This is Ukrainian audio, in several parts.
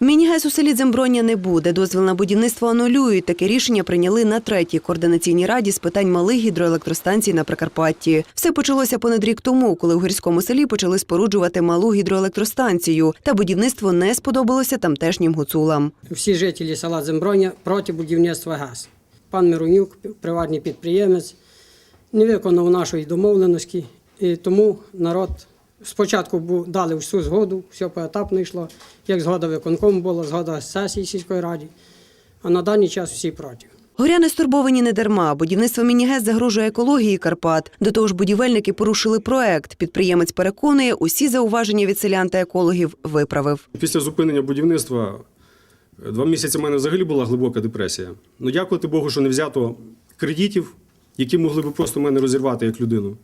Мінігез у селі Дземброня не буде. Дозвіл на будівництво анулюють. Таке рішення прийняли на третій координаційній раді з питань малих гідроелектростанцій на Прикарпатті. Все почалося понад рік тому, коли у гірському селі почали споруджувати малу гідроелектростанцію. Та будівництво не сподобалося тамтешнім гуцулам. Всі жителі села Земброня проти будівництва ГАЗ. Пан Миронюк, приватний підприємець, не виконав нашої домовленості, і тому народ спочатку дали всю згоду, все поетапно йшло, як згода виконкому була, згода сесії сільської ради, а на даний час всі проти. Горяни стурбовані не дарма. Будівництво мінігез загрожує екології Карпат. До того ж, будівельники порушили проект. Підприємець переконує, усі зауваження від селян та екологів виправив. Після зупинення будівництва е, два місяці в мене взагалі була глибока депресія. Ну, дякувати Богу, що не взято кредитів, які могли б просто мене розірвати як людину.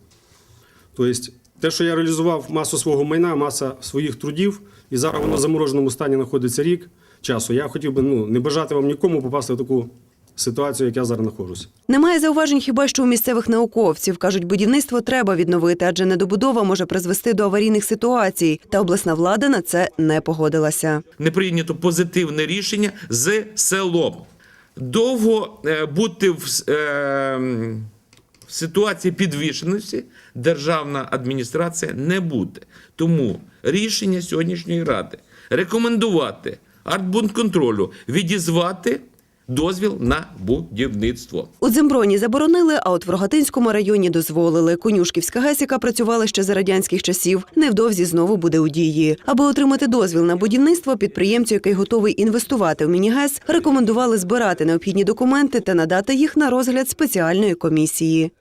Тобто, те, що я реалізував масу свого майна, маса своїх трудів, і зараз воно в замороженому стані знаходиться рік часу. Я хотів би ну, не бажати вам нікому попасти в таку ситуацію, як я зараз знаходжуся. Немає зауважень хіба що у місцевих науковців. Кажуть, будівництво треба відновити, адже недобудова може призвести до аварійних ситуацій. Та обласна влада на це не погодилася. не прийнято позитивне рішення з селом. Довго е, бути в, е, в ситуації підвішеності державна адміністрація не буде. Тому рішення сьогоднішньої ради рекомендувати артбунконтролю відізвати дозвіл на будівництво. У Дземброні заборонили, а от в Рогатинському районі дозволили. Конюшківська ГЕС, яка працювала ще за радянських часів, невдовзі знову буде у дії. Аби отримати дозвіл на будівництво, підприємцю, який готовий інвестувати в мінігез, рекомендували збирати необхідні документи та надати їх на розгляд спеціальної комісії.